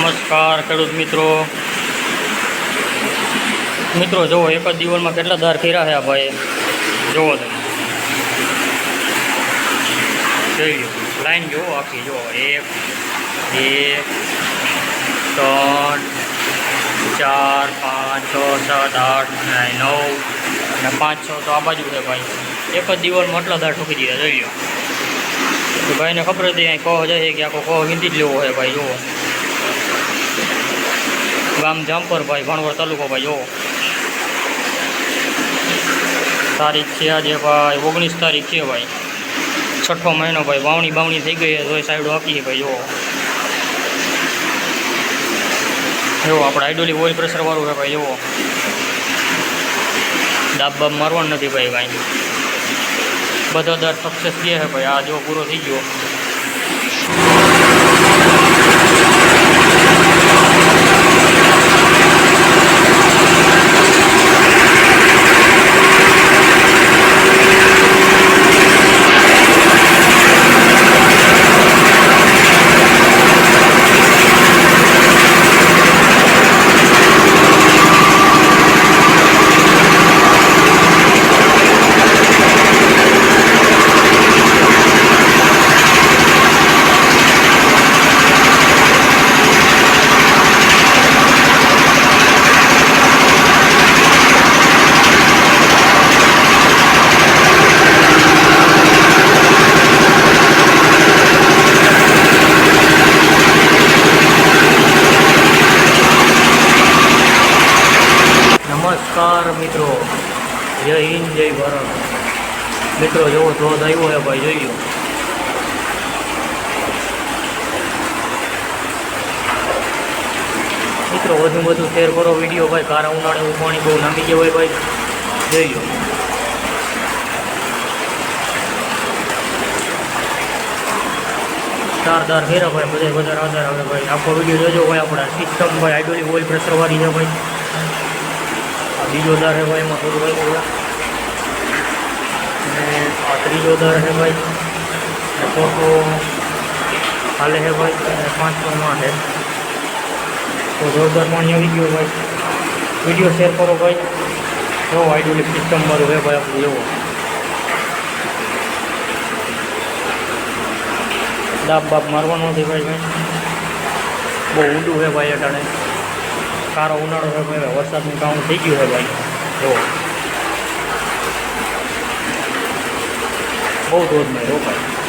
નમસ્કાર ખેડૂત મિત્રો મિત્રો જુઓ એક જ દિવસમાં કેટલા દાર કર્યા છે આ ભાઈ જુઓ તમે જોઈ લો લાઈન જુઓ આખી જુઓ એક બે ત્રણ ચાર પાંચ છ સાત આઠ અને નવ અને પાંચ છ તો આ બાજુ છે ભાઈ એક જ દિવસમાં આટલા દાર ઠોકી દીધા જોઈ લો તો ભાઈને ખબર હતી અહીં કહો જાય કે આખો કહો હિન્દી જ લેવો હોય ભાઈ જુઓ ગામ જામપર ભાઈ ભણવર તાલુકો ભાઈ જુઓ તારીખ છે આજે ભાઈ, ઓગણીસ તારીખ છે ભાઈ. છઠ્ઠો મહિનો ભાઈ, વાવણી બાવણી થઈ ગઈ તો સાઈડો આપી છે ભાઈ જુઓ એવો આપણે આઈડોલી ઓઇલ પ્રેશરવાળું છે ભાઈ એવો દાબ બાબ મારવાનું નથી ભાઈ ભાઈ બધો દર સક્સેસ ગયા છે ભાઈ, આ જો પૂરો થઈ ગયો. નમસ્કાર મિત્રો. જય હિન્દ, જય ભારત. મિત્રો જેવો ધોધ આવ્યો હોય ભાઈ, જોઈ લો મિત્રો, વધુ વધુ શેર કરો વીડિયો ભાઈ કારા ઉનાળે ઉપાણી બહુ ગયું હોય ભાઈ. જોઈ લો ચાર દાર ફેરા, ભાઈ, બધા બધા આધાર આવે ભાઈ. આખો વીડિયો જોજો, ભાઈ, આપણા. સિસ્ટમ, ભાઈ, આઈડોલી ઓઇલ પ્રેશરવાળી છે, ભાઈ. બીજો દર છે ભાઈ એમાં થોડું ભાઈ અને આ ત્રીજો દર છે ભાઈ અને ચોથો હાલે છે ભાઈ અને પાંચમો માં છે તો જોરદાર પાણી આવી ગયો ભાઈ વિડીયો શેર કરો ભાઈ જો હાઇડ્રોલિક સિસ્ટમ મારું છે ભાઈ આપણું એવો દાબ બાપ મારવાનો નથી ભાઈ ભાઈ બહુ ઊંડું છે ભાઈ અટાણે સારો ઉનાળો ભાઈ વરસાદનું કામ થઈ ગયું હોય ભાઈ. જો. બહુ ધોધ નહીં ભાઈ.